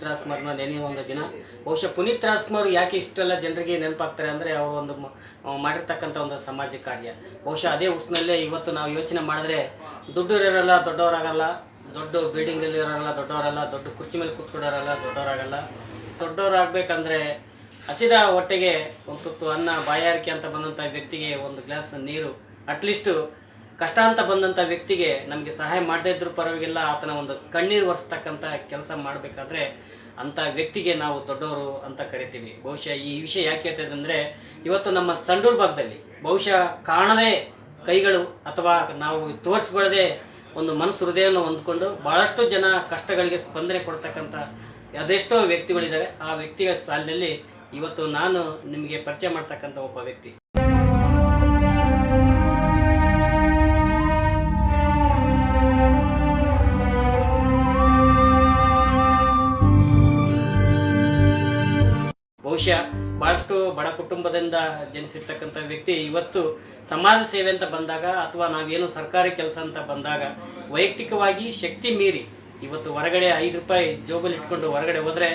ಪುನೀತ್ ರಾಜ್ಕುಮಾರ್ನ ನೆನೆಯುವ ಒಂದು ದಿನ. ಬಹುಶಃ ಪುನೀತ್ ರಾಜ್ಕುಮಾರ್ ಯಾಕೆ ಇಷ್ಟೆಲ್ಲ ಜನರಿಗೆ ನೆನಪಾಗ್ತಾರೆ ಅಂದರೆ ಅವರು ಒಂದು ಮಾಡಿರ್ತಕ್ಕಂಥ ಒಂದು ಸಮಾಜ ಕಾರ್ಯ. ಬಹುಶಃ ಅದೇ ಉಸ್ನಲ್ಲೇ ಇವತ್ತು ನಾವು ಯೋಚನೆ ಮಾಡಿದ್ರೆ ದುಡ್ಡು ಇರೋರಲ್ಲ ದೊಡ್ಡವರಾಗಲ್ಲ, ದೊಡ್ಡ ಬಿಲ್ಡಿಂಗಲ್ಲಿ ಇರೋರಲ್ಲ ದೊಡ್ಡವರಲ್ಲ, ದೊಡ್ಡ ಕುರ್ಚಿ ಮೇಲೆ ಕೂತ್ಕೊಳ್ಳೋರಲ್ಲ ದೊಡ್ಡವರಾಗಲ್ಲ. ದೊಡ್ಡವರಾಗಬೇಕಂದ್ರೆ ಹಸಿದ ಹೊಟ್ಟೆಗೆ ಒಂದು ತುತ್ತು ಅನ್ನ, ಬಾಯಾರಿಕೆ ಅಂತ ಬಂದಂಥ ವ್ಯಕ್ತಿಗೆ ಒಂದು ಗ್ಲಾಸ್ ನೀರು ಅಟ್ಲೀಸ್ಟು ಕಷ್ಟ ಅಂತ ಬಂದಂಥ ವ್ಯಕ್ತಿಗೆ ನಮಗೆ ಸಹಾಯ ಮಾಡದೇ ಇದ್ರೂ ಪರವಾಗಿಲ್ಲ, ಆತನ ಒಂದು ಕಣ್ಣೀರು ಒರೆಸ್ತಕ್ಕಂಥ ಕೆಲಸ ಮಾಡಬೇಕಾದ್ರೆ ಅಂಥ ವ್ಯಕ್ತಿಗೆ ನಾವು ದೊಡ್ಡವರು ಅಂತ ಕರಿತೀವಿ. ಬಹುಶಃ ಈ ವಿಷಯ ಯಾಕೆ ಹೇಳ್ತಾ ಅಂದರೆ, ಇವತ್ತು ನಮ್ಮ ಸಂಡೂರು ಭಾಗದಲ್ಲಿ ಬಹುಶಃ ಕಾಣದೇ ಕೈಗಳು ಅಥವಾ ನಾವು ತೋರಿಸ್ಕೊಳ್ಳದೆ ಒಂದು ಮನಸ್ಸು ಹೃದಯವನ್ನು ಹೊಂದ್ಕೊಂಡು ಭಾಳಷ್ಟು ಜನ ಕಷ್ಟಗಳಿಗೆ ಸ್ಪಂದನೆ ಕೊಡ್ತಕ್ಕಂಥ ಅದೆಷ್ಟೋ ವ್ಯಕ್ತಿಗಳಿದ್ದಾರೆ ಆ ವ್ಯಕ್ತಿಗಳ ಸಾಲಿನಲ್ಲಿ ಇವತ್ತು ನಾನು ನಿಮಗೆ ಪರಿಚಯ ಮಾಡ್ತಕ್ಕಂಥ ಒಬ್ಬ ವ್ಯಕ್ತಿ. ಬಹುಶಃ ಭಾಳಷ್ಟು ಬಡ ಕುಟುಂಬದಿಂದ ಜನಿಸಿರ್ತಕ್ಕಂಥ ವ್ಯಕ್ತಿ ಇವತ್ತು ಸಮಾಜ ಸೇವೆ ಅಂತ ಬಂದಾಗ ಅಥವಾ ನಾವೇನು ಸರ್ಕಾರಿ ಕೆಲಸ ಅಂತ ಬಂದಾಗ ವೈಯಕ್ತಿಕವಾಗಿ ಶಕ್ತಿ ಮೀರಿ ಇವತ್ತು ಹೊರಗಡೆ ಐದು ರೂಪಾಯಿ ಜೋಬಲ್ಲಿ ಇಟ್ಕೊಂಡು ಹೊರಗಡೆ ಹೋದರೆ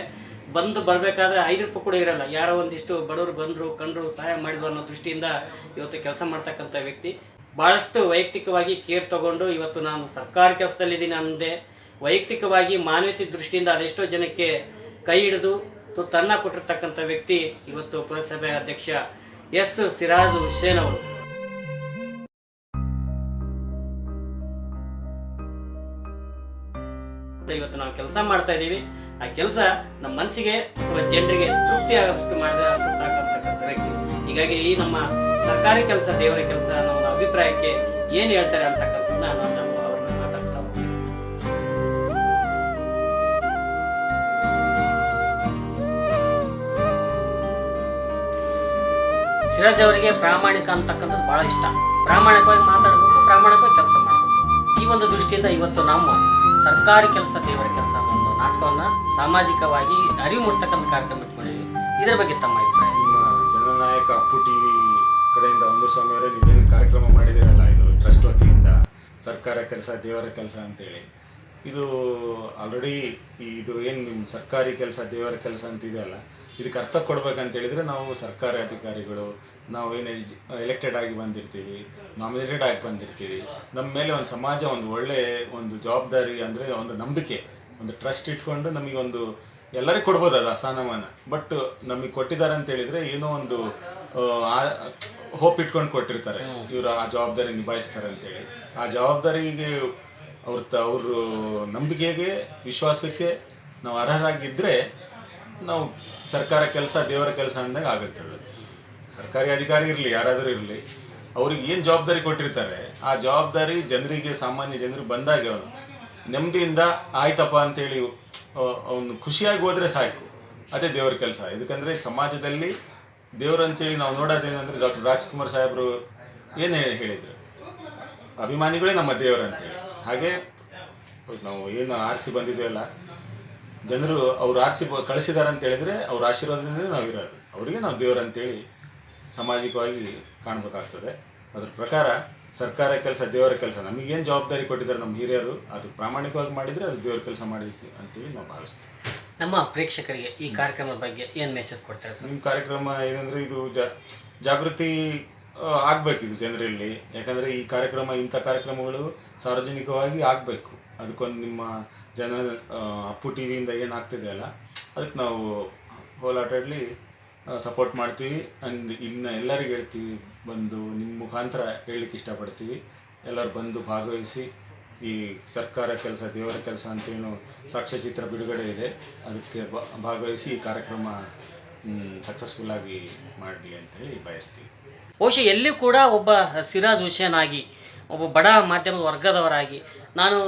ಬಂದು ಬರಬೇಕಾದ್ರೆ ಐದು ರೂಪಾಯಿ ಕೂಡ ಇರಲ್ಲ. ಯಾರೋ ಒಂದಿಷ್ಟು ಬಡವರು ಬಂದರು, ಕಂಡರು, ಸಹಾಯ ಮಾಡಿದ್ರು ಅನ್ನೋ ದೃಷ್ಟಿಯಿಂದ ಇವತ್ತು ಕೆಲಸ ಮಾಡ್ತಕ್ಕಂಥ ವ್ಯಕ್ತಿ. ಭಾಳಷ್ಟು ವೈಯಕ್ತಿಕವಾಗಿ ಕೇರ್ ತಗೊಂಡು ಇವತ್ತು ನಾನು ಸರ್ಕಾರಿ ಕೆಲಸದಲ್ಲಿದ್ದೀನಿ ಅನ್ನದೇ ವೈಯಕ್ತಿಕವಾಗಿ ಮಾನವೀಯತೆ ದೃಷ್ಟಿಯಿಂದ ಅದೆಷ್ಟೋ ಜನಕ್ಕೆ ಕೈ ಹಿಡಿದು ತುತ್ತನ್ನ ಕೊಟ್ಟಿರ್ತಕ್ಕಂಥ ವ್ಯಕ್ತಿ ಇವತ್ತು ಪುರಸಭೆ ಅಧ್ಯಕ್ಷ ಎಸ್ ಸಿರಾಜ್ ಹುಸೇನ್ ಅವರು. ಇವತ್ತು ನಾವು ಕೆಲಸ ಮಾಡ್ತಾ ಇದ್ದೀವಿ. ಆ ಕೆಲಸ ನಮ್ಮ ಮನಸ್ಸಿಗೆ ಜನರಿಗೆ ತೃಪ್ತಿ ಆಗೋಷ್ಟು ಮಾಡಿದ್ರೆ ಅಷ್ಟು ಸಾಕಂತಕ್ಕಂಥ ವ್ಯಕ್ತಿ. ಹೀಗಾಗಿ ಈ ನಮ್ಮ ಸರ್ಕಾರಿ ಕೆಲಸ, ದೇವರ ಕೆಲಸ ನಮ್ಮ ಅಭಿಪ್ರಾಯಕ್ಕೆ ಏನು ಹೇಳ್ತಾರೆ ಅಂತಕ್ಕಂಥದ್ದನ್ನ ನಾನು ಸಿರಾಜ್ ಅವರಿಗೆ ಪ್ರಾಮಾಣಿಕ ಅಂತಕ್ಕಂಥದ್ದು ಬಹಳ ಇಷ್ಟ. ಪ್ರಾಮಾಣಿಕವಾಗಿ ಮಾತಾಡಬೇಕು, ಪ್ರಾಮಾಣಿಕವಾಗಿ ಕೆಲಸ ಮಾಡಬೇಕು. ಈ ಒಂದು ದೃಷ್ಟಿಯಿಂದ ಇವತ್ತು ನಾವು ಸರ್ಕಾರಿ ಕೆಲಸ, ದೇವರ ಕೆಲಸ ಒಂದು ನಾಟಕವನ್ನು ಸಾಮಾಜಿಕವಾಗಿ ಅರಿವು ಮೂಡಿಸ್ತಕ್ಕಂಥ ಕಾರ್ಯಕ್ರಮ ಇಟ್ಕೊಂಡಿದ್ವಿ. ಇದರ ಬಗ್ಗೆ ತಮ್ಮ ಅಭಿಪ್ರಾಯ? ನಿಮ್ಮ ಜನನಾಯಕ ಅಪ್ಪು ಟಿವಿ ಕಡೆಯಿಂದ ಒಂದು ಸ್ವಾಮಿಯವರೇ ನೀವೇನು ಕಾರ್ಯಕ್ರಮ ಮಾಡಿದಿರಲ್ಲ ಇದು ಟ್ರಸ್ಟ್ ವತಿಯಿಂದ ಸರ್ಕಾರ ಕೆಲಸ, ದೇವರ ಕೆಲಸ ಅಂತೇಳಿ. ಇದು ಆಲ್ರೆಡಿ ಇದು ಏನು ನಿಮ್ಮ ಸರ್ಕಾರಿ ಕೆಲಸ ದೇವರ ಕೆಲಸ ಅಂತ ಅಲ್ಲ? ಇದಕ್ಕೆ ಅರ್ಥ ಕೊಡ್ಬೇಕಂತ ಹೇಳಿದರೆ ನಾವು ಸರ್ಕಾರಿ ಅಧಿಕಾರಿಗಳು ನಾವು ಏನು ಎಲೆಕ್ಟೆಡ್ ಆಗಿ ಬಂದಿರ್ತೀವಿ ನಾಮಿನೇಟೆಡ್ ಆಗಿ ಬಂದಿರ್ತೀವಿ ನಮ್ಮ ಮೇಲೆ ಒಂದು ಸಮಾಜ ಒಂದು ಒಳ್ಳೆ ಒಂದು ಜವಾಬ್ದಾರಿ ಅಂದರೆ ಒಂದು ನಂಬಿಕೆ ಒಂದು ಟ್ರಸ್ಟ್ ಇಟ್ಕೊಂಡು ನಮಗೆ ಒಂದು ಎಲ್ಲರಿಗೂ ಕೊಡ್ಬೋದು ಅದು ಆ ಸ್ಥಾನಮಾನ ಬಟ್ ನಮಗೆ ಕೊಟ್ಟಿದ್ದಾರೆ ಅಂತ ಹೇಳಿದ್ರೆ ಏನೋ ಒಂದು ಹೋಪ್ ಇಟ್ಕೊಂಡು ಕೊಟ್ಟಿರ್ತಾರೆ. ಇವರು ಆ ಜವಾಬ್ದಾರಿ ನಿಭಾಯಿಸ್ತಾರೆ ಅಂತೇಳಿ ಆ ಜವಾಬ್ದಾರಿಗೆ ಅವ್ರ ತ ಅವ್ರ ನಂಬಿಕೆಗೆ, ವಿಶ್ವಾಸಕ್ಕೆ ನಾವು ಅರ್ಹರಾಗಿದ್ದರೆ ನಾವು ಸರ್ಕಾರ ಕೆಲಸ, ದೇವರ ಕೆಲಸ ಅಂದಾಗ ಆಗುತ್ತೆ ಸರ್ಕಾರಿ ಅಧಿಕಾರಿ ಇರಲಿ, ಯಾರಾದರೂ ಇರಲಿ, ಅವ್ರಿಗೆ ಏನು ಜವಾಬ್ದಾರಿ ಕೊಟ್ಟಿರ್ತಾರೆ, ಆ ಜವಾಬ್ದಾರಿ ಜನರಿಗೆ, ಸಾಮಾನ್ಯ ಜನರಿಗೆ ಬಂದಾಗ ಅವನು. ನೆಮ್ಮದಿಯಿಂದ ಆಯ್ತಪ್ಪ ಅಂತೇಳಿ ಅವನು ಖುಷಿಯಾಗಿ ಹೋದರೆ ಸಾಕು. ಅದೇ ದೇವರ ಕೆಲಸ. ಇದಕ್ಕಂದರೆ ಸಮಾಜದಲ್ಲಿ ದೇವರು ಅಂತೇಳಿ ನಾವು ನೋಡೋದೇನೆಂದರೆ ಡಾಕ್ಟರ್ ರಾಜ್ಕುಮಾರ್ ಸಾಹೇಬರು ಏನು ಹೇಳಿದರು. ಅಭಿಮಾನಿಗಳೇ ನಮ್ಮ ದೇವರು ಅಂತೇಳಿ. ಹಾಗೆ ನಾವು ಏನು ಆರಿಸಿ ಬಂದಿದ್ದೀವಲ್ಲ ಜನರು ಅವ್ರು ಆರಿಸಿ ಕಳಿಸಿದ್ದಾರೆ ಅಂತ ಹೇಳಿದ್ರೆ ಅವ್ರ ಆಶೀರ್ವಾದದಿಂದ ನಾವು ಇರೋದು. ಅವರಿಗೆ ನಾವು ದೇವರು ಅಂತೇಳಿ ಸಾಮಾಜಿಕವಾಗಿ ಕಾಣಬೇಕಾಗ್ತದೆ. ಅದ್ರ ಪ್ರಕಾರ ಸರ್ಕಾರ ಕೆಲಸ ದೇವರ ಕೆಲಸ. ನಮಗೇನು ಜವಾಬ್ದಾರಿ ಕೊಟ್ಟಿದ್ದಾರೆ ನಮ್ಮ ಹಿರಿಯರು ಅದು ಪ್ರಾಮಾಣಿಕವಾಗಿ ಮಾಡಿದರೆ ಅದು ದೇವರ ಕೆಲಸ ಮಾಡಿದ್ವಿ ಅಂತೇಳಿ ನಾವು ಭಾವಿಸ್ತೀವಿ. ನಮ್ಮ ಪ್ರೇಕ್ಷಕರಿಗೆ ಈ ಕಾರ್ಯಕ್ರಮದ ಬಗ್ಗೆ ಏನು ಮೆಸೇಜ್ ಕೊಡ್ತಾರೆ ನಿಮ್ಮ ಕಾರ್ಯಕ್ರಮ ಏನಂದರೆ ಇದು ಜಾಗೃತಿ ಆಗಬೇಕು ಇದು ಜನರಲ್ಲಿ. ಯಾಕಂದರೆ ಈ ಕಾರ್ಯಕ್ರಮ, ಇಂಥ ಕಾರ್ಯಕ್ರಮಗಳು ಸಾರ್ವಜನಿಕವಾಗಿ ಆಗಬೇಕು. ಅದಕ್ಕೊಂದು ನಿಮ್ಮ ಜನ ಅಪ್ಪು ಟಿ ವಿಯಿಂದ ಏನಾಗ್ತಿದೆ ಅಲ್ಲ, ಅದಕ್ಕೆ ನಾವು ಹೋಲಾಟಾಡಲಿ ಸಪೋರ್ಟ್ ಮಾಡ್ತೀವಿ. ಅಂಡ್ ಇನ್ನು ಎಲ್ಲರಿಗೂ ಹೇಳ್ತೀವಿ, ಬಂದು ನಿಮ್ಮ ಮುಖಾಂತರ ಹೇಳಲಿಕ್ಕೆ ಇಷ್ಟಪಡ್ತೀವಿ. ಎಲ್ಲರೂ ಬಂದು ಭಾಗವಹಿಸಿ, ಈ ಸರ್ಕಾರ ಕೆಲಸ, ದೇವರ ಕೆಲಸ ಅಂತೇನು ಸಾಕ್ಷ್ಯಚಿತ್ರ ಬಿಡುಗಡೆ ಇದೆ, ಅದಕ್ಕೆ ಭಾಗವಹಿಸಿ ಈ ಕಾರ್ಯಕ್ರಮ ಸಕ್ಸಸ್ಫುಲ್ಲಾಗಿ ಮಾಡಲಿ ಅಂತೇಳಿ ಬಯಸ್ತೀವಿ. ಬಹುಶಃ ಎಲ್ಲಿ ಕೂಡ ಒಬ್ಬ ಸಿರಾಜ್ ಹುಸೇನ್ ಆಗಿ ಒಬ್ಬ ಬಡ ಮಾಧ್ಯಮದ ವರ್ಗದವರಾಗಿ, ನಾನು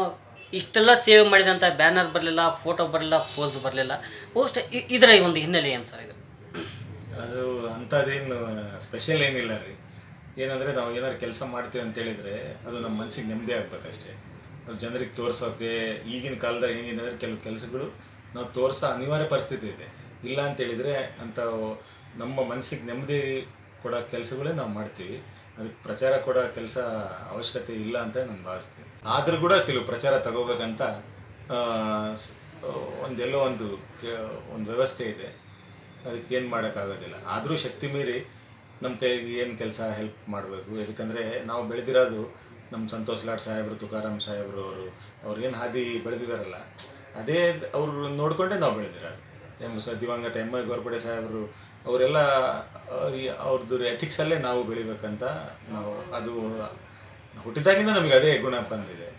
ಇಷ್ಟೆಲ್ಲ ಸೇವೆ ಮಾಡಿದಂಥ ಬ್ಯಾನರ್ ಬರಲಿಲ್ಲ, ಫೋಟೋ ಬರಲಿಲ್ಲ ಫೋಸ್ ಬರಲಿಲ್ಲ. ಬಹುಶಃ ಇದರ ಒಂದು ಹಿನ್ನೆಲೆ ಏನು ಸರ್ ಇದು? ಅದು ಅಂಥದ್ದೇನು ಸ್ಪೆಷಲ್ ಏನಿಲ್ಲ ರೀ. ಏನಂದರೆ ನಾವು ಏನಾದ್ರು ಕೆಲಸ ಮಾಡ್ತೀವಿ ಅಂತ ಹೇಳಿದರೆ ಅದು ನಮ್ಮ ಮನಸ್ಸಿಗೆ ನೆಮ್ಮದಿ ಆಗ್ಬೇಕಷ್ಟೇ. ಅದು ಜನರಿಗೆ ತೋರಿಸೋಕೆ, ಈಗಿನ ಕಾಲದಾಗ ಹೆಂಗಿದೆ ಕೆಲವು ಕೆಲಸಗಳು ನಾವು ತೋರಿಸೋ ಅನಿವಾರ್ಯ ಪರಿಸ್ಥಿತಿ ಇದೆ. ಇಲ್ಲ ಅಂತೇಳಿದರೆ ಅಂಥ ನಮ್ಮ ಮನಸ್ಸಿಗೆ ನೆಮ್ಮದಿ ಕೊಡೋ ಕೆಲಸಗಳೇ ನಾವು ಮಾಡ್ತೀವಿ. ಅದಕ್ಕೆ ಪ್ರಚಾರ ಕೊಡೋ ಕೆಲಸ ಅವಶ್ಯಕತೆ ಇಲ್ಲ ಅಂತ ನಾನು ಭಾವಿಸ್ತೀನಿ. ಆದರೂ ಕೂಡ ತಿಳು ಪ್ರಚಾರ ತಗೋಬೇಕಂತ ಒಂದೆಲ್ಲೋ ಒಂದು ಒಂದು ವ್ಯವಸ್ಥೆ ಇದೆ. ಅದಕ್ಕೆ ಏನು ಮಾಡೋಕ್ಕಾಗೋದಿಲ್ಲ. ಆದರೂ ಶಕ್ತಿ ಮೀರಿ ನಮ್ಮ ಕೈಗೆ ಏನು ಕೆಲಸ ಹೆಲ್ಪ್ ಮಾಡಬೇಕು. ಯಾಕಂದರೆ ನಾವು ಬೆಳೆದಿರೋದು ನಮ್ಮ ಸಂತೋಷ್ ಲಾಡ್ ಸಾಹೇಬರು, ತುಕಾರಾಮ್ ಸಾಹೇಬರು ಅವರು, ಅವ್ರು ಏನು ಹಾದಿ ಬೆಳೆದಿದಾರಲ್ಲ, ಅದೇ ಅವರು ನೋಡಿಕೊಂಡೇ ನಾವು ಬೆಳೆದಿರೋದು. ಎಂ ಸ, ದಿವಂಗತ ಎಂ ಐ, ಗೋರ್ಪಡೆ ಸಾಹೇಬರು ಅವರೆಲ್ಲ ಅವ್ರದ್ದು ಎಥಿಕ್ಸಲ್ಲೇ ನಾವು ಬೆಳಿಬೇಕಂತ ನಾವು ಅದು ಹುಟ್ಟಿದಾಗಿಂದ ನಮಗೆ ಅದೇ ಗುಣ ಬಂದಿದೆ.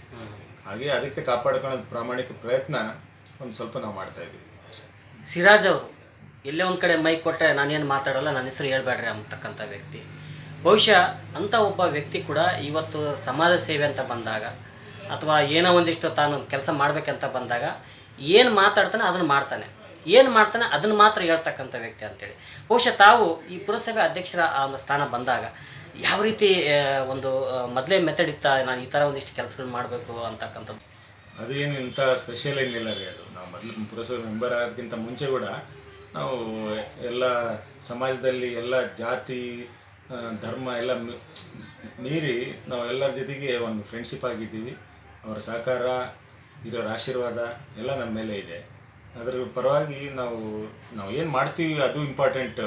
ಹಾಗೆ ಅದಕ್ಕೆ ಕಾಪಾಡ್ಕೊಳ್ಳೋದು ಪ್ರಾಮಾಣಿಕ ಪ್ರಯತ್ನ ಒಂದು ಸ್ವಲ್ಪ ನಾವು ಮಾಡ್ತಾ ಇದ್ದೀವಿ. ಸಿರಾಜ್ ಅವರು, ಎಲ್ಲೇ ಒಂದು ಕಡೆ ಮೈಕ್ ಕೊಟ್ಟರೆ ನಾನೇನು ಮಾತಾಡಲ್ಲ ನನ್ನ ಹೆಸರು ಹೇಳ್ಬೇಡ್ರಿ ಅಂತಕ್ಕಂಥ ವ್ಯಕ್ತಿ. ಬಹುಶಃ ಅಂಥ ಒಬ್ಬ ವ್ಯಕ್ತಿ ಕೂಡ ಇವತ್ತು ಸಮಾಜ ಸೇವೆ ಅಂತ ಬಂದಾಗ, ಅಥವಾ ಏನೋ ಒಂದಿಷ್ಟು ತಾನು ಕೆಲಸ ಮಾಡಬೇಕಂತ ಬಂದಾಗ, ಏನು ಮಾತಾಡ್ತಾನೆ ಅದನ್ನು ಮಾಡ್ತಾನೆ. ಏನು ಮಾಡ್ತಾನೆ ಅದನ್ನು ಮಾತ್ರ ಹೇಳ್ತಕ್ಕಂಥ ವ್ಯಕ್ತಿ ಅಂತೇಳಿ. ಬಹುಶಃ ತಾವು ಈ ಪುರಸಭೆ ಅಧ್ಯಕ್ಷರ ಆ ಒಂದು ಸ್ಥಾನ ಬಂದಾಗ ಯಾವ ರೀತಿ ಒಂದು ಮೊದಲೇ ಮೆಥಡ್ ಇತ್ತ, ನಾನು ಈ ಥರ ಒಂದಿಷ್ಟು ಕೆಲಸಗಳು ಮಾಡಬೇಕು ಅಂತಕ್ಕಂಥದ್ದು? ಅದೇನು ಇಂಥ ಸ್ಪೆಷಲ್ ಏನಿಲ್ಲ ರೀ ಅದು. ನಾವು ಮೊದಲು ಪುರಸಭೆ ಮೆಂಬರ್ ಆಗೋದಕ್ಕಿಂತ ಮುಂಚೆ ಕೂಡ ನಾವು ಎಲ್ಲ ಸಮಾಜದಲ್ಲಿ ಎಲ್ಲ ಜಾತಿ ಧರ್ಮ ಎಲ್ಲ ಮೀರಿ ನಾವು ಎಲ್ಲರ ಜೊತೆಗೆ ಒಂದು ಫ್ರೆಂಡ್ಶಿಪ್ ಆಗಿದ್ದೀವಿ. ಅವರ ಸಹಕಾರ, ಇರೋರ ಆಶೀರ್ವಾದ ಎಲ್ಲ ನಮ್ಮ ಮೇಲೆ ಇದೆ. ಅದರ ಪರವಾಗಿ ನಾವು ನಾವು ಏನು ಮಾಡ್ತೀವಿ ಅದು ಇಂಪಾರ್ಟೆಂಟ್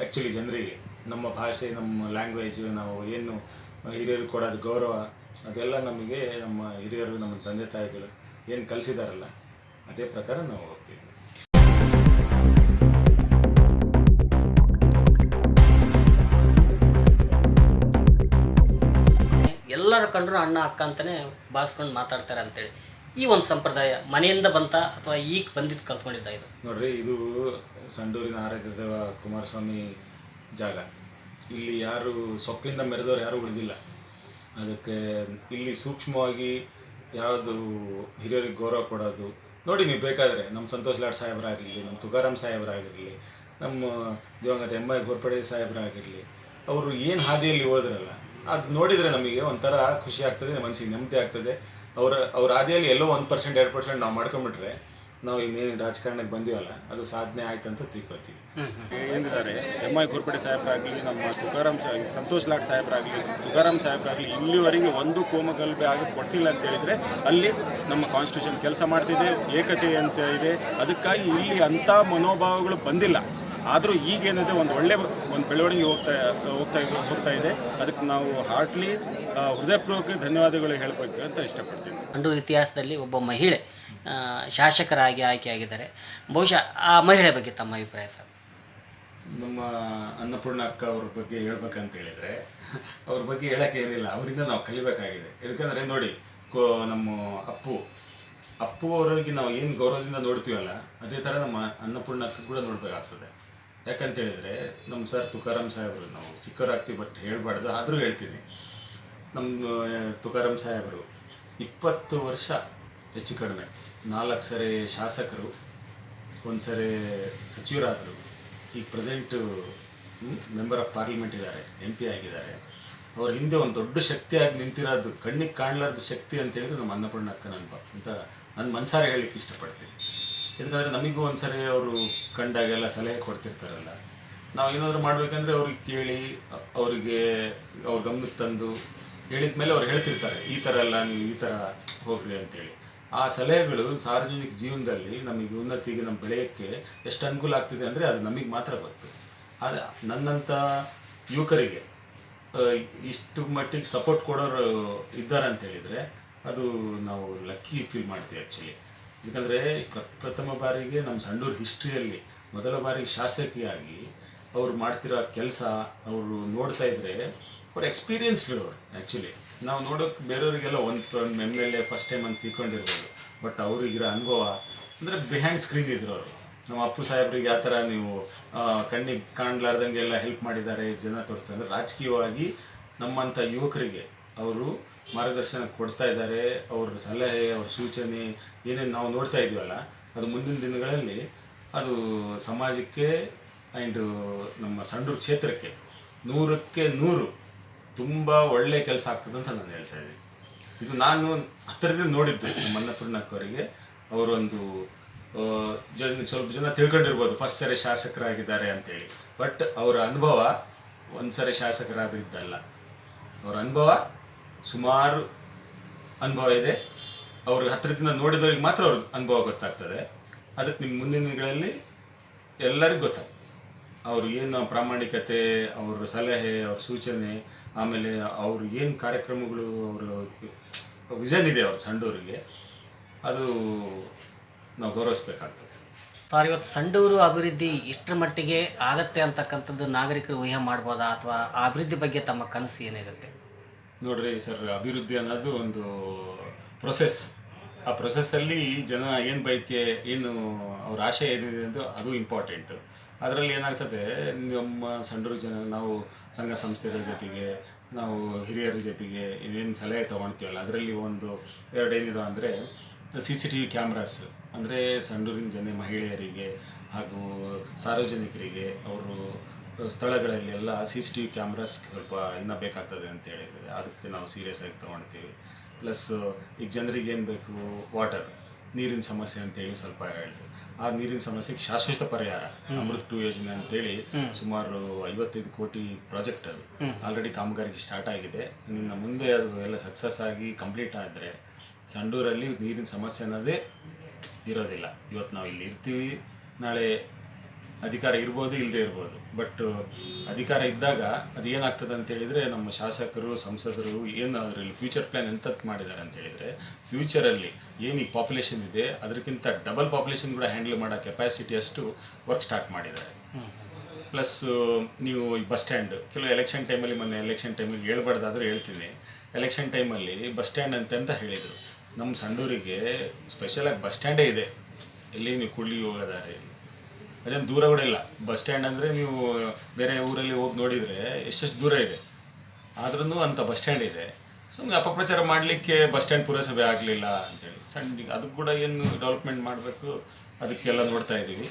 ಆ್ಯಕ್ಚುಲಿ ಜನರಿಗೆ. ನಮ್ಮ ಭಾಷೆ, ನಮ್ಮ ಲ್ಯಾಂಗ್ವೇಜ್ ನಾವು ಏನು ಹಿರಿಯರಿಗೆ ಕೊಡೋದು ಗೌರವ, ಅದೆಲ್ಲ ನಮಗೆ ನಮ್ಮ ಹಿರಿಯರು, ನಮ್ಮ ತಂದೆ ತಾಯಿಗಳು ಏನು ಕಲಿಸಿದಾರಲ್ಲ, ಅದೇ ಪ್ರಕಾರ ನಾವು ಹೋಗ್ತೀವಿ. ಎಲ್ಲರೂ ಕಂಡ್ರು ಅಣ್ಣ, ಅಕ್ಕ ಅಂತಲೇ ಬಾಸ್ಕೊಂಡು ಮಾತಾಡ್ತಾರೆ ಅಂತೇಳಿ. ಈ ಒಂದು ಸಂಪ್ರದಾಯ ಮನೆಯಿಂದ ಬಂತ ಅಥವಾ ಈಗ ಬಂದಿದ್ದು ಕಲ್ತ್ಕೊಂಡಿದ್ದ ಇದು? ನೋಡ್ರಿ, ಇದು ಸಂಡೂರಿನ ಆರಾಧ್ಯ ದೇವ ಕುಮಾರಸ್ವಾಮಿ ಜಾಗ. ಇಲ್ಲಿ ಯಾರು ಸೊಕ್ಕಲಿಂದ ಮೆರೆದವ್ರು ಯಾರು ಉಳಿದಿಲ್ಲ. ಅದಕ್ಕೆ ಇಲ್ಲಿ ಸೂಕ್ಷ್ಮವಾಗಿ ಯಾವುದು ಹಿರಿಯರಿಗೆ ಗೌರವ ಕೊಡೋದು, ನೋಡಿ ನೀವು ಬೇಕಾದರೆ, ನಮ್ಮ ಸಂತೋಷ್ ಲಾಡ್ ಸಾಹೇಬರಾಗಿರಲಿ, ನಮ್ಮ ತುಕಾರಾಮ್ ಸಾಹೇಬರಾಗಿರಲಿ, ನಮ್ಮ ದಿವಂಗತ ಎಂ ಐ ಗೋರ್ಪಡೆ ಸಾಹೇಬರಾಗಿರಲಿ, ಅವರು ಏನು ಹಾದಿಯಲ್ಲಿ ಹೋದ್ರಲ್ಲ, ಅದು ನೋಡಿದರೆ ನಮಗೆ ಒಂಥರ ಖುಷಿ ಆಗ್ತದೆ ಮನಸ್ಸಿಗೆ ನೆಮ್ಮದಿ ಆಗ್ತದೆ. ಅವರ, ಅವ್ರ ಆದಿಯಲ್ಲಿ ಎಲ್ಲೋ ಒಂದು ಪರ್ಸೆಂಟ್ ಎರಡು ಪರ್ಸೆಂಟ್ ನಾವು ಮಾಡ್ಕೊಂಡ್ಬಿಟ್ರೆ ನಾವು ಇನ್ನೇನು ರಾಜಕಾರಣಕ್ಕೆ ಬಂದೀವಲ್ಲ, ಅದು ಸಾಧನೆ ಆಯ್ತು ಅಂತ ತಿಳ್ಕೊತೀವಿ ಏನಿದ್ದಾರೆ? ಎಂ ಐ ಕುರ್ಪಡೆ ಸಾಹೇಬರಾಗಲಿ, ನಮ್ಮ ತುಕಾರಾಮ್ ಸಂತೋಷ್ ಲಾಟ್ ಸಾಹೇಬರಾಗಲಿ, ತುಕಾರಾಮ್ ಸಾಹೇಬರಾಗಲಿ ಇಲ್ಲಿವರೆಗೆ ಒಂದು ಕೋಮಗಲ್ಭೆ ಆಗಿ ಕೊಟ್ಟಿಲ್ಲ ಅಂತ ಹೇಳಿದರೆ ಅಲ್ಲಿ ನಮ್ಮ ಕಾನ್ಸ್ಟಿಟ್ಯೂಷನ್ ಕೆಲಸ ಮಾಡ್ತಿದೆ, ಏಕತೆ ಅಂತ ಇದೆ. ಅದಕ್ಕಾಗಿ ಇಲ್ಲಿ ಅಂಥ ಮನೋಭಾವಗಳು ಬಂದಿಲ್ಲ. ಆದರೂ ಈಗೇನಿದೆ, ಒಂದು ಒಳ್ಳೆ ಒಂದು ಬೆಳವಣಿಗೆ ಹೋಗ್ತಾ ಹೋಗ್ತಾ ಹೋಗ್ತಾ ಇದೆ. ಅದಕ್ಕೆ ನಾವು ಹಾರ್ಟ್ಲಿ ಹೃದಯಪೂರ್ವಕ ಧನ್ಯವಾದಗಳು ಹೇಳಬೇಕು ಅಂತ ಇಷ್ಟಪಡ್ತೀನಿ. ಅಂಡೂರು ಇತಿಹಾಸದಲ್ಲಿ ಒಬ್ಬ ಮಹಿಳೆ ಆ, ಶಾಸಕರಾಗಿ ಆಯ್ಕೆಯಾಗಿದ್ದಾರೆ ಬಹುಶಃ ಆ ಮಹಿಳೆ ಬಗ್ಗೆ ತಮ್ಮ ಅಭಿಪ್ರಾಯ ಸರ್? ನಮ್ಮ ಅನ್ನಪೂರ್ಣ ಅಕ್ಕ ಅವ್ರ ಬಗ್ಗೆ ಹೇಳ್ಬೇಕಂತ ಹೇಳಿದರೆ ಅವ್ರ ಬಗ್ಗೆ ಹೇಳಕ್ಕೆ ಏನಿಲ್ಲ. ಅವರಿಂದ ನಾವು ಕಲಿಬೇಕಾಗಿದೆ. ಯಾಕಂದರೆ ನೋಡಿ ಕೋ ನಮ್ಮ ಅಪ್ಪು ಅಪ್ಪು ಅವರಿಗೆ ನಾವು ಏನು ಗೌರವದಿಂದ ನೋಡ್ತೀವಲ್ಲ ಅದೇ ಥರ ನಮ್ಮ ಅನ್ನಪೂರ್ಣ ಅಕ್ಕ ಕೂಡ ನೋಡಬೇಕಾಗ್ತದೆ. ಯಾಕಂತೇಳಿದರೆ ನಮ್ಮ ಸರ್ ತುಕಾರಾಮ್ ಸಾಹೇಬರು ನಾವು ಚಿಕ್ಕವರಾಗ್ತೀವಿ ಬಟ್ ಹೇಳಬಾರ್ದು ಆದರೂ ಹೇಳ್ತೀನಿ. ನಮ್ಮ ತುಕಾರಾಮ್ ಸಾಹೇಬರು, ಇಪ್ಪತ್ತು ವರ್ಷ ಹೆಚ್ಚು ಕಡಿಮೆ. ನಾಲ್ಕು ಸರಿ ಶಾಸಕರು, ಒಂದು ಸರಿ ಸಚಿವರಾದರು. ಈಗ ಪ್ರೆಸೆಂಟು ಮೆಂಬರ್ ಆಫ್ ಪಾರ್ಲಿಮೆಂಟ್ ಇದ್ದಾರೆ, ಎಂ ಪಿ ಆಗಿದ್ದಾರೆ. ಅವ್ರ ಹಿಂದೆ ಒಂದು ದೊಡ್ಡ ಶಕ್ತಿಯಾಗಿ ನಿಂತಿರೋದು, ಕಣ್ಣಿಗೆ ಕಾಣಲಾರ್ದ ಶಕ್ತಿ ಅಂತ ಹೇಳಿದ್ರೆ ನಮ್ಮ ಅನ್ನಪೂರ್ಣ ಅಕ್ಕ ನನ್ನ ಅಂತ ನನ್ನ ಮನ್ಸಾರೆ ಹೇಳಲಿಕ್ಕೆ ಇಷ್ಟಪಡ್ತೀನಿ. ಯಾಕಂದರೆ ನಮಗೂ ಒಂದು ಸರಿ ಅವರು ಕಂಡಾಗೆಲ್ಲ ಸಲಹೆ ಕೊಡ್ತಿರ್ತಾರಲ್ಲ. ನಾವು ಏನಾದರೂ ಮಾಡಬೇಕಂದ್ರೆ ಅವ್ರಿಗೆ ಕೇಳಿ, ಅವರಿಗೆ ಅವ್ರ ಗಮನಕ್ಕೆ ತಂದು ಹೇಳಿದ ಮೇಲೆ ಅವ್ರು ಹೇಳ್ತಿರ್ತಾರೆ, ಈ ಥರ ಎಲ್ಲ ನೀವು ಈ ಥರ ಹೋಗ್ರಿ ಅಂತೇಳಿ. ಆ ಸಲಹೆಗಳು ಸಾರ್ವಜನಿಕ ಜೀವನದಲ್ಲಿ ನಮಗೆ ಉನ್ನತಿಗೆ ನಮ್ಮ ಬೆಳೆಯೋಕ್ಕೆ ಎಷ್ಟು ಅನುಕೂಲ ಆಗ್ತಿದೆ ಅಂದರೆ ಅದು ನಮಗೆ ಮಾತ್ರ ಗೊತ್ತು. ಆದರೆ ನನ್ನಂಥ ಯುವಕರಿಗೆ ಇಷ್ಟು ಮಟ್ಟಿಗೆ ಸಪೋರ್ಟ್ ಕೊಡೋರು ಇದ್ದಾರೆ ಅಂತ ಹೇಳಿದರೆ ಅದು ನಾವು ಲಕ್ಕಿ ಫೀಲ್ ಮಾಡ್ತೀವಿ ಆ್ಯಕ್ಚುಲಿ ಯಾಕಂದರೆ ಪ್ರಥಮ ಬಾರಿಗೆ ನಮ್ಮ ಸಂಡೂರು ಹಿಸ್ಟ್ರಿಯಲ್ಲಿ ಮೊದಲ ಬಾರಿಗೆ ಶಾಸಕಿಯಾಗಿ ಅವ್ರು ಮಾಡ್ತಿರೋ ಕೆಲಸ ಅವರು ನೋಡ್ತಾ ಇದ್ರೆ ಅವ್ರು ಎಕ್ಸ್ಪೀರಿಯನ್ಸ್ಡ್ ಅವರು ಆ್ಯಕ್ಚುಲಿ ನಾವು ನೋಡೋಕೆ ಬೇರೆಯವರಿಗೆಲ್ಲ ಒಂದು M L A first time ಅಂತ ತಿಳ್ಕೊಂಡಿರ್ಬೋದು. ಬಟ್ ಅವ್ರಿಗಿರೋ ಅನುಭವ, ಅಂದರೆ ಬಿಹೈಂಡ್ ಸ್ಕ್ರೀನ್ ಇದ್ರು ಅವರು. ನಮ್ಮ ಅಪ್ಪು ಸಾಹೇಬ್ರಿಗೆ ಯಾವ ಥರ ನೀವು ಕಣ್ಣಿಗೆ ಕಾಣ್ಲಾರ್ದಂಗೆ ಎಲ್ಲ ಹೆಲ್ಪ್ ಮಾಡಿದ್ದಾರೆ, ಜನ ತೋರಿಸ್ತಾರೆ ರಾಜಕೀಯವಾಗಿ ನಮ್ಮಂಥ ಯುವಕರಿಗೆ ಅವರು ಮಾರ್ಗದರ್ಶನ ಕೊಡ್ತಾ ಇದ್ದಾರೆ, ಅವ್ರ ಸಲಹೆ, ಅವ್ರ ಸೂಚನೆ, ಏನೇನು ನಾವು ನೋಡ್ತಾ ಇದೀವಲ್ಲ ಅದು ಮುಂದಿನ ದಿನಗಳಲ್ಲಿ ಅದು ಸಮಾಜಕ್ಕೆ ಆ್ಯಂಡ್ ನಮ್ಮ ಸಂಡೂರು ಕ್ಷೇತ್ರಕ್ಕೆ ನೂರಕ್ಕೆ ನೂರು ತುಂಬ ಒಳ್ಳೆ ಕೆಲಸ ಆಗ್ತದೆ ಅಂತ ನಾನು ಹೇಳ್ತಾ ಇದ್ದೀನಿ. ಇದು ನಾನು ಹತ್ತಿರದಿಂದ ನೋಡಿದ್ದು ನಮ್ಮ ಅನ್ನಪೂರ್ಣಕ್ಕವರಿಗೆ ಅವರೊಂದು ಜನ, ಸ್ವಲ್ಪ ಜನ ತಿಳ್ಕೊಂಡಿರ್ಬೋದು ಫಸ್ಟ್ ಸರಿ ಶಾಸಕರಾಗಿದ್ದಾರೆ ಅಂತೇಳಿ. ಬಟ್ ಅವರ ಅನುಭವ ಒಂದು ಸರಿ ಶಾಸಕರಾದಿದ್ದಲ್ಲ ಅವರ ಅನುಭವ ಸುಮಾರು ಅನುಭವ ಇದೆ. ಅವರು ಹತ್ತಿರದಿಂದ ನೋಡಿದವ್ರಿಗೆ ಮಾತ್ರ ಅವ್ರ ಅನುಭವ ಗೊತ್ತಾಗ್ತದೆ. ಅದಕ್ಕೆ ನಿಮ್ಮ ಮುಂದಿನ ದಿನಗಳಲ್ಲಿ ಎಲ್ಲರಿಗೂ ಗೊತ್ತಾಗ್ತದೆ. ಅವರು ಏನು ಪ್ರಾಮಾಣಿಕತೆ ಅವ್ರ ಸಲಹೆ ಅವ್ರ ಸೂಚನೆ ಆಮೇಲೆ ಅವ್ರು ಏನು ಕಾರ್ಯಕ್ರಮಗಳು ಅವರು ವಿಷನ್ ಇದೆ ಅವ್ರ ಸಂಡೂರಿಗೆ ಅದು ನಾವು ಗೌರವಿಸ್ಬೇಕಾಗ್ತದೆ. ಸರ್ ಇವತ್ತು ಸಂಡೂರು ಅಭಿವೃದ್ಧಿ ಇಷ್ಟರ ಮಟ್ಟಿಗೆ ಆಗತ್ತೆ ಅಂತಕ್ಕಂಥದ್ದು ನಾಗರಿಕರು ಊಹೆ ಮಾಡ್ಬೋದಾ ಅಥವಾ ಆ ಅಭಿವೃದ್ಧಿ ಬಗ್ಗೆ ತಮ್ಮ ಕನಸು ಏನಿರುತ್ತೆ? ನೋಡ್ರಿ ಸರ್ ಅಭಿವೃದ್ಧಿ ಅನ್ನೋದು ಒಂದು ಪ್ರೊಸೆಸ್ ಆ ಪ್ರೊಸೆಸ್ಸಲ್ಲಿ ಜನ ಏನು ಬಯಕೆ ಏನು ಅವ್ರ ಆಶಯ ಏನಿದೆ ಅಂತ ಅದು ಇಂಪಾರ್ಟೆಂಟು ಅದರಲ್ಲಿ ಏನಾಗ್ತದೆ, ನಮ್ಮ ಸಂಡೂರು ಜನ, ನಾವು ಸಂಘ ಸಂಸ್ಥೆಗಳ ಜೊತೆಗೆ, ನಾವು ಹಿರಿಯರ ಜೊತೆಗೆ ಏನೇನು ಸಲಹೆ ತೊಗೊಳ್ತೀವಲ್ಲ, ಅದರಲ್ಲಿ ಒಂದು ಎರಡು ಏನಿದೆ ಅಂದರೆ C C T V cameras. ಅಂದರೆ ಸಂಡೂರಿನ ಜನ ಮಹಿಳೆಯರಿಗೆ ಹಾಗೂ ಸಾರ್ವಜನಿಕರಿಗೆ ಅವರು ಸ್ಥಳಗಳಲ್ಲಿ ಎಲ್ಲ C C T V cameras ಸ್ವಲ್ಪ ಇನ್ನೂ ಬೇಕಾಗ್ತದೆ ಅಂತ ಹೇಳಿದರೆ, ಅದಕ್ಕೆ ನಾವು ಸೀರಿಯಸ್ ಆಗಿ ತೊಗೊಳ್ತೀವಿ. ಪ್ಲಸ್ ಈಗ ಜನರಿಗೆ ಏನು ಬೇಕು, ವಾಟರ್, ನೀರಿನ ಸಮಸ್ಯೆ ಅಂತೇಳಿ ಸ್ವಲ್ಪ ಹೇಳಿದ್ರು ಆ ನೀರಿನ ಸಮಸ್ಯೆಗೆ ಶಾಶ್ವತ ಪರಿಹಾರ. ಅಮೃತ್ ಟು ಯೋಜನೆ ಅಂತೇಳಿ ಸುಮಾರು ಐವತ್ತೈದು ಕೋಟಿ ಪ್ರಾಜೆಕ್ಟ್ ಅದು. ಆಲ್ರೆಡಿ ಕಾಮಗಾರಿಗೆ ಸ್ಟಾರ್ಟ್ ಆಗಿದೆ. ಇನ್ನು ಮುಂದೆ ಅದು ಎಲ್ಲ ಸಕ್ಸಸ್ ಆಗಿ ಕಂಪ್ಲೀಟ್ ಆದರೆ ಸಂಡೂರಲ್ಲಿ ನೀರಿನ ಸಮಸ್ಯೆ ಅನ್ನೋದೇ ಇರೋದಿಲ್ಲ. ಇವತ್ತು ನಾವು ಇಲ್ಲಿ ಇರ್ತೀವಿ ನಾಳೆ ಅಧಿಕಾರ ಇರ್ಬೋದು ಇಲ್ಲದೆ ಇರ್ಬೋದು. ಬಟ್ ಅಧಿಕಾರ ಇದ್ದಾಗ ಅದು ಏನಾಗ್ತದೆ ಅಂತ ಹೇಳಿದರೆ, ನಮ್ಮ ಶಾಸಕರು, ಸಂಸದರು ಏನು ಅದರಲ್ಲಿ ಫ್ಯೂಚರ್ ಪ್ಲ್ಯಾನ್ ಎಂಥದ್ದು ಮಾಡಿದ್ದಾರೆ ಅಂತ ಹೇಳಿದರೆ ಫ್ಯೂಚರಲ್ಲಿ ಏನೀಗ ಪಾಪ್ಯುಲೇಷನ್ ಇದೆ ಅದಕ್ಕಿಂತ ಡಬಲ್ ಪಾಪ್ಯುಲೇಷನ್ ಕೂಡ ಹ್ಯಾಂಡಲ್ ಮಾಡೋ ಕೆಪಾಸಿಟಿ ಅಷ್ಟು ವರ್ಕ್ ಸ್ಟಾರ್ಟ್ ಮಾಡಿದ್ದಾರೆ. ಪ್ಲಸ್ ನೀವು ಈ ಬಸ್ ಸ್ಟ್ಯಾಂಡ್ ಕೆಲವು ಎಲೆಕ್ಷನ್ ಟೈಮಲ್ಲಿ ಮೊನ್ನೆ ಎಲೆಕ್ಷನ್ ಟೈಮಲ್ಲಿ ಹೇಳ್ಬಾರ್ದಾದ್ರೂ ಹೇಳ್ತೀನಿ. ಎಲೆಕ್ಷನ್ ಟೈಮಲ್ಲಿ ಬಸ್ ಸ್ಟ್ಯಾಂಡ್ ಅಂತ ಅಂತ ಹೇಳಿದರು. ನಮ್ಮ ಸಂಡೂರಿಗೆ ಸ್ಪೆಷಲಾಗಿ ಬಸ್ ಸ್ಟ್ಯಾಂಡೇ ಇದೆ. ಎಲ್ಲಿ ನೀವು ಕುಳ್ಳಿ ಹೋಗೋದಾರೆ ಅದೇನು ದೂರ ಕೂಡ ಇಲ್ಲ. ಬಸ್ ಸ್ಟ್ಯಾಂಡ್ ಅಂದರೆ ನೀವು ಬೇರೆ ಊರಲ್ಲಿ ಹೋಗಿ ನೋಡಿದರೆ ಎಷ್ಟೆಷ್ಟು ದೂರ ಇದೆ. ಆದ್ರೂ ಅಂಥ ಬಸ್ ಸ್ಟ್ಯಾಂಡ್ ಇದೆ. ಸುಮ್ಮನೆ ಅಪಪ್ರಚಾರ ಮಾಡಲಿಕ್ಕೆ ಬಸ್ ಸ್ಟ್ಯಾಂಡ್ ಪುರಸಭೆ ಆಗಲಿಲ್ಲ ಅಂತೇಳಿ. ಸಣ್ಣ ಅದಕ್ಕೆ ಕೂಡ ಏನು ಡೆವಲಪ್ಮೆಂಟ್ ಮಾಡಬೇಕು, ಅದಕ್ಕೆಲ್ಲ ನೋಡ್ತಾ ಇದ್ದೀವಿ.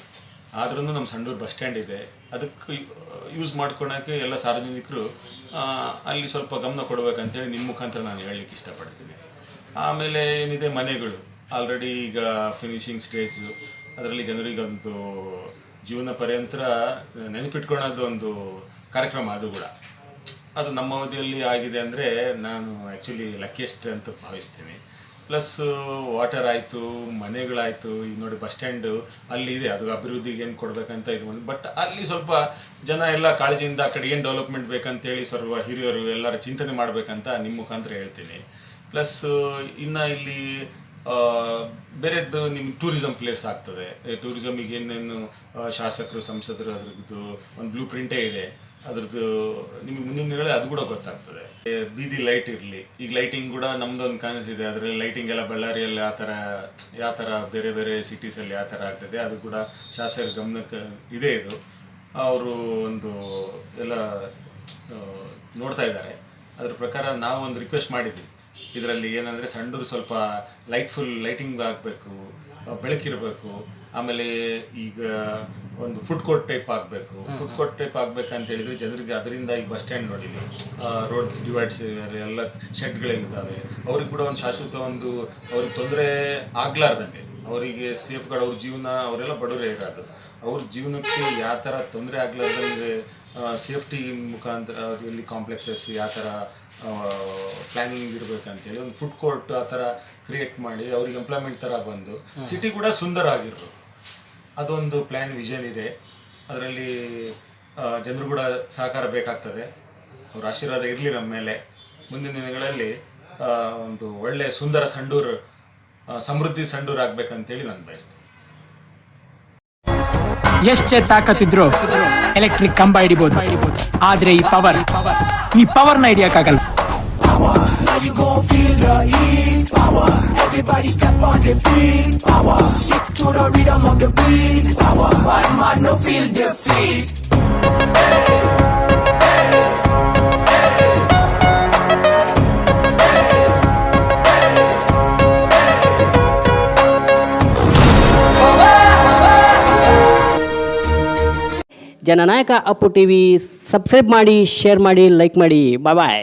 ಆದ್ರೂ ನಮ್ಮ ಸಂಡೂರು ಬಸ್ ಸ್ಟ್ಯಾಂಡ್ ಇದೆ. ಅದಕ್ಕೆ ಯೂಸ್ ಮಾಡ್ಕೊಳಕ್ಕೆ ಎಲ್ಲ ಸಾರ್ವಜನಿಕರು ಅಲ್ಲಿ ಸ್ವಲ್ಪ ಗಮನ ಕೊಡಬೇಕಂತೇಳಿ ನಿಮ್ಮ ಮುಖಾಂತರ ನಾನು ಹೇಳಲಿಕ್ಕೆ ಇಷ್ಟಪಡ್ತೀನಿ. ಆಮೇಲೆ ಏನಿದೆ, ಮನೆಗಳು. ಆಲ್ರೆಡಿ ಈಗ ಫಿನಿಶಿಂಗ್ ಸ್ಟೇಜು ಅದರಲ್ಲಿ ಜನರಿಗೊಂದು ಜೀವನ ಪರ್ಯಂತರ ನೆನಪಿಟ್ಕೊಳ್ಳೋದು ಒಂದು ಕಾರ್ಯಕ್ರಮ ಅದು ಕೂಡ. ಅದು ನಮ್ಮ ಅವಧಿಯಲ್ಲಿ ಆಗಿದೆ ಅಂದರೆ ನಾನು ಆ್ಯಕ್ಚುಲಿ ಲಕ್ಕಿಯೆಸ್ಟ್ ಅಂತ ಭಾವಿಸ್ತೀನಿ. ಪ್ಲಸ್ ವಾಟರ್ ಆಯಿತು, ಮನೆಗಳಾಯಿತು, ಈಗ ನೋಡಿ ಬಸ್ ಸ್ಟ್ಯಾಂಡು ಅಲ್ಲಿ ಇದೆ, ಅದು ಅಭಿವೃದ್ಧಿಗೆ ಏನು ಕೊಡಬೇಕಂತ ಇದು ಒಂದು ಬಟ್ ಅಲ್ಲಿ ಸ್ವಲ್ಪ ಜನ ಎಲ್ಲ ಕಾಳಜಿಯಿಂದ ಆ ಕಡೆ ಏನು ಡೆವಲಪ್ಮೆಂಟ್ ಬೇಕಂತೇಳಿ ಸರ್ವ ಹಿರಿಯರು ಎಲ್ಲರ ಚಿಂತನೆ ಮಾಡಬೇಕಂತ ನಿಮ್ಮ ಮುಖಾಂತರ ಹೇಳ್ತೀನಿ. ಪ್ಲಸ್ ಇನ್ನು ಇಲ್ಲಿ ಬೇರೆದ್ದು ನಿಮ್ಮ ಟೂರಿಸಮ್ ಪ್ಲೇಸ್ ಆಗ್ತದೆ. ಟೂರಿಸಮಿಗೆ ಏನೇನು ಶಾಸಕರು, ಸಂಸದರು ಅದ್ರದ್ದು ಒಂದು ಬ್ಲೂ ಪ್ರಿಂಟೇ ಇದೆ. ಅದ್ರದ್ದು ನಿಮಗೆ ಮುಂದಿನ ದಿನಗಳೇ ಅದು ಕೂಡ ಗೊತ್ತಾಗ್ತದೆ. ಬೀದಿ ಲೈಟ್ ಇರಲಿ. ಈಗ ಲೈಟಿಂಗ್ ಕೂಡ ನಮ್ದೊಂದು ಕನಸಿದೆ ಅದರಲ್ಲಿ ಲೈಟಿಂಗ್ ಎಲ್ಲ ಬಳ್ಳಾರಿಯಲ್ಲಿ ಆ ಥರ, ಯಾವ ಥರ ಬೇರೆ ಬೇರೆ ಸಿಟೀಸಲ್ಲಿ ಆ ಥರ ಆಗ್ತದೆ. ಅದು ಕೂಡ ಶಾಸಕರ ಗಮನಕ್ಕೆ ಇದೆ ಇದು. ಅವರು ಒಂದು ಎಲ್ಲ ನೋಡ್ತಾ ಇದ್ದಾರೆ. ಅದ್ರ ಪ್ರಕಾರ ನಾವು ಒಂದು ರಿಕ್ವೆಸ್ಟ್ ಮಾಡಿದ್ವಿ ಇದರಲ್ಲಿ ಏನಂದರೆ ಸಂಡೂರು ಸ್ವಲ್ಪ ಲೈಟ್ಫುಲ್ ಲೈಟಿಂಗ್ ಆಗಬೇಕು ಬೆಳಕಿರಬೇಕು ಆಮೇಲೆ ಈಗ ಒಂದು ಫುಡ್ ಕೋರ್ಟ್ ಟೈಪ್ ಆಗಬೇಕು. ಫುಡ್ ಕೋರ್ಟ್ ಟೈಪ್ ಅಂತ ಹೇಳಿದ್ರೆ ಜನರಿಗೆ ಅದರಿಂದ ಈಗ ಬಸ್ ಸ್ಟ್ಯಾಂಡ್ ನೋಡಿದ್ವಿ ರೋಡ್ಸ್ ಡಿವೈಡ್ಸ್ ಎಲ್ಲ ಶೆಡ್ಗಳಿದ್ದಾವೆ ಅವ್ರಿಗೆ ಕೂಡ ಒಂದು ಶಾಶ್ವತ ಒಂದು ಅವ್ರಿಗೆ ತೊಂದರೆ ಆಗ್ಲಾರ್ದಂಗೆ. ಅವರಿಗೆ ಸೇಫ್ ಗಾರ್ಡ್ ಅವ್ರ ಜೀವನ ಅವರೆಲ್ಲ ಬಡವರೇ ಇರೋದು. ಅವ್ರ ಜೀವನಕ್ಕೆ ಯಾವ ಥರ ತೊಂದರೆ ಆಗ್ಲಾರ್ದಂಗೆ ಸೇಫ್ಟಿ ಮುಖಾಂತರ ಇಲ್ಲಿ ಕಾಂಪ್ಲೆಕ್ಸಸ್ ಯಾವ ಥರ ಪ್ಲ್ಯಾನಿಂಗ್ ಇರಬೇಕಂತೇಳಿ ಒಂದು ಫುಡ್ ಕೋರ್ಟ್ ಆ ಥರ ಕ್ರಿಯೇಟ್ ಮಾಡಿ ಅವ್ರಿಗೆ ಎಂಪ್ಲಾಯ್ಮೆಂಟ್ ಥರ ಬಂದು ಸಿಟಿ ಕೂಡ ಸುಂದರ ಆಗಿರ್ಬೇಕು. ಅದೊಂದು ಪ್ಲ್ಯಾನ್ ವಿಷನ್ ಇದೆ. ಅದರಲ್ಲಿ ಜನರು ಕೂಡ ಸಹಕಾರ ಬೇಕಾಗ್ತದೆ. ಅವ್ರ ಆಶೀರ್ವಾದ ಇರಲಿ ನಮ್ಮ ಮೇಲೆ. ಮುಂದಿನ ದಿನಗಳಲ್ಲಿ ಒಂದು ಒಳ್ಳೆಯ ಸುಂದರ ಸಂಡೂರು ಸಮೃದ್ಧಿ ಸಂಡೂರು ಆಗ್ಬೇಕಂತೇಳಿ ನಾನು ಬಯಸ್ತೇನೆ. ಎಷ್ಟೇ ತಾಕತ್ತಿದ್ರು? ಎಲೆಕ್ಟ್ರಿಕ್ ಕಂಬ ಹಿಡಿಬಹುದು ಆದ್ರೆ ಈ ಪವರ್ ಈ ಪವರ್ನ ಹಿಡಿಯಕ್ಕಾಗಲ್ಲ. ಜನನಾಯಕ ಅಪ್ಪು ಟಿವಿ ಸಬ್ಸ್ಕ್ರೈಬ್ ಮಾಡಿ ಶೇರ್ ಮಾಡಿ ಲೈಕ್ ಮಾಡಿ ಬಾಯ್ ಬಾಯ್